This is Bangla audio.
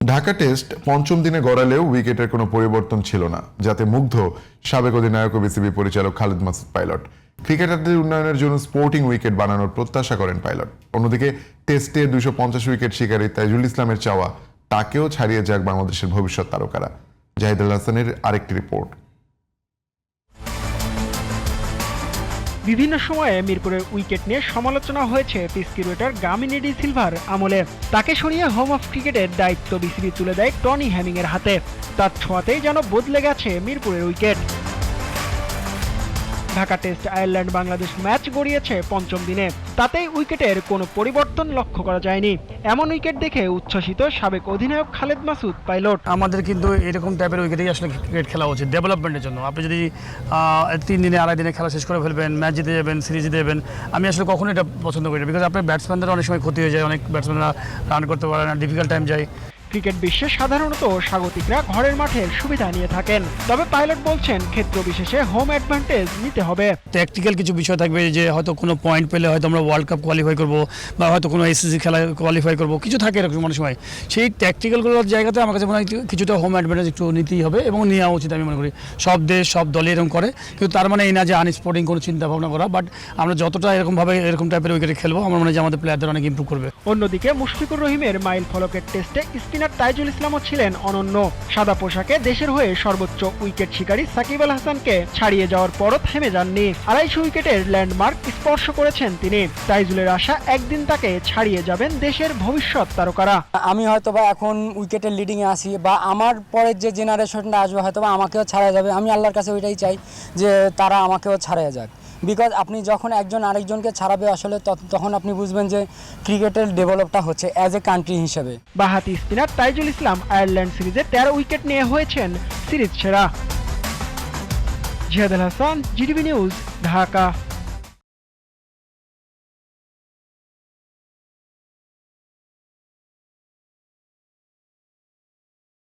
ঢাকা টেস্ট পঞ্চম দিনে গড়ালেও উইকেটের কোনো পরিবর্তন ছিল না, যাতে মুগ্ধ সাবেক অধিনায়ক ও বিসিবি পরিচালক খালিদ মাসুদ পাইলট। ক্রিকেটারদের উন্নয়নের জন্য স্পোর্টিং উইকেট বানানোর প্রত্যাশা করেন পাইলট। অন্যদিকে, টেস্টে দুশো পঞ্চাশ উইকেট শিকারী তাইজুল ইসলামের চাওয়া, তাকেও ছাড়িয়ে যাক বাংলাদেশের ভবিষ্যৎ তারকারা। জাহিদুল হাসানের আরেকটি রিপোর্ট। বিভিন্ন সময়ে মিরপুরের উইকেট নিয়ে সমালোচনা হয়েছে পিস ক্রিকেটার গামিনেডি সিলভার আমলে। তাকে সরিয়ে হোম অফ ক্রিকেটের দায়িত্ব বিসিবি তুলে দেয় টনি হ্যামিংয়ের হাতে। তার ছোঁয়াতেই যেন বদলে গেছে মিরপুরের wicket. Dhaka test Ireland Bangladesh match গড়িয়েছে পঞ্চম দিনে। তাতেই উইকেটের কোনো পরিবর্তন লক্ষ্য করা যায়নি। এমন উইকেট দেখে উচ্ছ্বসিত সাবেক অধিনায়ক খালেদ মাসুদ পাইলট। আমাদের কিন্তু এরকম টাইপের উইকেটেই আসলে ক্রিকেট খেলা উচিত ডেভেলপমেন্টের জন্য। আপনি যদি তিন দিনে, আড়াই দিনে খেলা শেষ করে ফেলবেন, ম্যাচ জিতে যাবেন সিরিজ জিতে যাবেন, আমি আসলে কখনো এটা পছন্দ করি না। বিকজ আপনার ব্যাটসম্যানদের অনেক সময় ক্ষতি হয়ে যায়, অনেক ব্যাটসম্যানরা রান করতে পারে না ডিফিকাল্ট টাইম যায়। ক্রিকেট বিশ্বে সাধারণত স্বাগতিকরা ঘরের মাঠে সুবিধা নিয়ে থাকেন। তবে পাইলট বলছেন ক্ষেত্র বিশেষে হোম অ্যাডভান্টেজ নিতে হবে। ট্যাকটিক্যাল কিছু বিষয় থাকবে যে হয়তো কোনো পয়েন্ট পেলে হয়তো আমরা ওয়ার্ল্ড কাপ কোয়ালিফাই করব বা হয়তো কোনো এসএসসি খেলা কোয়ালিফাই করব কিছু থাকে এরকম অনেক সময়। সেই ট্যাকটিক্যালগুলোর জায়গাতে আমার কাছে মনে হয় কিছুটা হোম অ্যাডভান্টেজ একটু নিতেই হবে এবং নেওয়া উচিত আমি মনে করি। সব দেশ সব দলই এরকম করে। কিন্তু তার মানে এই না যে আনস্পোর্টিং কোনো চিন্তা ভাবনা করা বাট আমরা যতটা এরকমভাবে এরকম টাইপের উইকেটে খেলব আমার মনে হয় যে আমাদের প্লেয়ারদের অনেক ইম্প্রুভ করবে। অন্যদিকে মুশফিকুর রহিমের মাইল ফলকের টেস্টে স্পিনার তাইজুল ইসলামও ছিলেন অনন্য। সাদা পোশাকে দেশের হয়ে সর্বোচ্চ উইকেট শিকারী সাকিব আল হাসানকে ছাড়িয়ে যাওয়ার পরও থেমে যাননি। আড়াইশো উইকেটের ল্যান্ডমার্ক স্পর্শ করেছেন তিনি। তাইজুলের আশা একদিন তাকে ছাড়িয়ে যাবেন দেশের ভবিষ্যৎ তারকারা। আমি হয়তো বা এখন উইকেটের লিডিংয়ে আসি বা আমার পরের যে জেনারেশনটা আসবে হয়তো বা আমাকেও ছাড়া যাবে। আমি আল্লাহর কাছে ওইটাই চাই যে তারা আমাকেও ছাড়িয়ে যাক। বিকজ আপনি যখন একজন আরেকজনকে ছাড়াবে আসলে তখন আপনি বুঝবেন যে ক্রিকেটের ডেভেলপটা হচ্ছে অ্যাজ এ কান্ট্রি হিসেবে। বাহাতি স্পিনার তাইজুল ইসলাম আয়ারল্যান্ড সিরিজে তেরো উইকেট নিয়ে হয়েছেন সিরিজ সেরা। Ziad Hasan GDB news Dhaka.